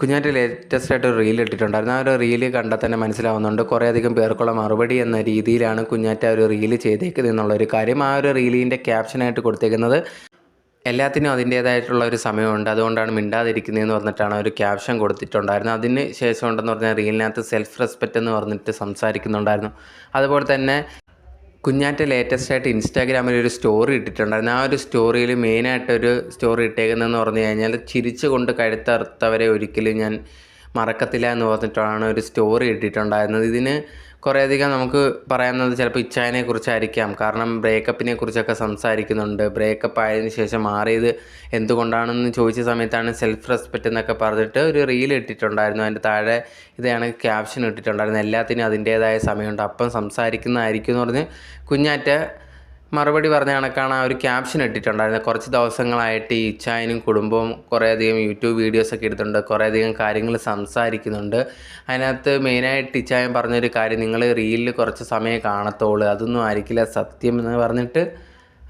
കുഞ്ഞാറ്റ് latest ആയിട്ട് ഒരു reel ഇട്ടിട്ടുണ്ടായിരുന്നു. ആ ഒരു റീൽ കണ്ടാൽ തന്നെ മനസ്സിലാവുന്നുണ്ട്. കുറേയധികം പേർക്കുള്ള മറുപടി എന്ന രീതിയിലാണ് കുഞ്ഞാറ്റ ഒരു റീൽ ചെയ്തേക്കുന്നത് എന്നുള്ളൊരു കാര്യം. ആ ഒരു റീലിന്റെ ക്യാപ്ഷനായിട്ട് കൊടുത്തേക്കുന്നത് എല്ലാത്തിനും അതിന്റേതായിട്ടുള്ള ഒരു സമയമുണ്ട്. അതുകൊണ്ടാണ് മിണ്ടാതിരിക്കുന്നതെന്ന് പറഞ്ഞിട്ടാണ് ഒരു ക്യാപ്ഷൻ കൊടുത്തിട്ടുണ്ടായിരുന്നത്. അതിന് ശേഷം ഉണ്ടെന്ന് പറഞ്ഞാൽ റീലിനകത്ത് സെൽഫ് റെസ്പെക്റ്റ് എന്ന് പറഞ്ഞിട്ട് സംസാരിക്കുന്നുണ്ടായിരുന്നു. അതുപോലെ തന്നെ കുഞ്ഞാറ്റ ലേറ്റസ്റ്റ് ആയിട്ട് ഇൻസ്റ്റാഗ്രാമിൽ ഒരു സ്റ്റോറി ഇട്ടിട്ടുണ്ടായിരുന്നു. ആ ഒരു സ്റ്റോറിയിൽ മെയിനായിട്ടൊരു സ്റ്റോറി ഇട്ടേക്കുന്നതെന്ന് പറഞ്ഞു കഴിഞ്ഞാൽ ചിരിച്ചുകൊണ്ട് കഴുത്തറുത്തവരെ ഒരിക്കലും ഞാൻ മറക്കത്തില്ല എന്ന് പറഞ്ഞിട്ടാണ് ഒരു സ്റ്റോറി ഇട്ടിട്ടുണ്ടായിരുന്നത്. ഇതിന് കുറേയധികം നമുക്ക് പറയാവുന്നത് ചിലപ്പോൾ ഇച്ചായനെ കുറിച്ചായിരിക്കാം. കാരണം ബ്രേക്കപ്പിനെ കുറിച്ചൊക്കെ സംസാരിക്കുന്നുണ്ട്. ബ്രേക്കപ്പ് ആയതിന് ശേഷം മാറിയത് എന്തുകൊണ്ടാണെന്ന് ചോദിച്ച സമയത്താണ് സെൽഫ് റെസ്പെക്റ്റ് എന്നൊക്കെ പറഞ്ഞിട്ട് ഒരു റീൽ ഇട്ടിട്ടുണ്ടായിരുന്നു. അതിന്റെ താഴെ ഇതാണ് ക്യാപ്ഷൻ ഇട്ടിട്ടുണ്ടായിരുന്നു എല്ലാത്തിനും അതിന്റേതായ സമയമുണ്ട്. അപ്പം സംസാരിക്കുന്നതായിരിക്കും എന്ന് പറഞ്ഞ് കുഞ്ഞാറ്റ മറുപടി പറഞ്ഞ കണക്കാണ് ആ ഒരു ക്യാപ്ഷൻ ഇട്ടിട്ടുണ്ടായിരുന്നത്. കുറച്ച് ദിവസങ്ങളായിട്ട് ഈ ഇച്ചായനും കുടുംബവും കുറേയധികം യൂട്യൂബ് വീഡിയോസൊക്കെ എടുത്തിട്ടുണ്ട്. കുറേയധികം കാര്യങ്ങൾ സംസാരിക്കുന്നുണ്ട്. അതിനകത്ത് മെയിനായിട്ട് ഇച്ചായൻ പറഞ്ഞൊരു കാര്യം നിങ്ങൾ റീലിൽ കുറച്ച് സമയം കാണത്തോളൂ. അതൊന്നും ആയിരിക്കില്ല സത്യം എന്ന് പറഞ്ഞിട്ട്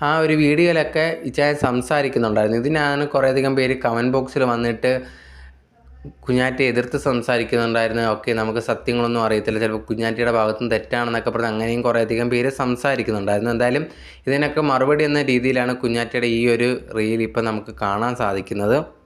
ആ ഒരു വീഡിയോയിലൊക്കെ ഇച്ചായൻ സംസാരിക്കുന്നുണ്ടായിരുന്നു. ഇതിനാണ് കുറേയധികം പേര് കമന്റ് ബോക്സിൽ വന്നിട്ട് കുഞ്ഞാറ്റയെ എതിർത്ത് സംസാരിക്കുന്നുണ്ടായിരുന്നു ഓക്കെ നമുക്ക് സത്യങ്ങളൊന്നും അറിയത്തില്ല. ചിലപ്പോൾ കുഞ്ഞാറ്റയുടെ ഭാഗത്തും തെറ്റാണെന്നൊക്കെ പറഞ്ഞ് അങ്ങനെയും കുറേയധികം പേര് സംസാരിക്കുന്നുണ്ടായിരുന്നു. എന്തായാലും ഇതിനൊക്കെ മറുപടി എന്ന രീതിയിലാണ് കുഞ്ഞാറ്റയുടെ ഈ ഒരു റീൽ ഇപ്പം നമുക്ക് കാണാൻ സാധിക്കുന്നത്.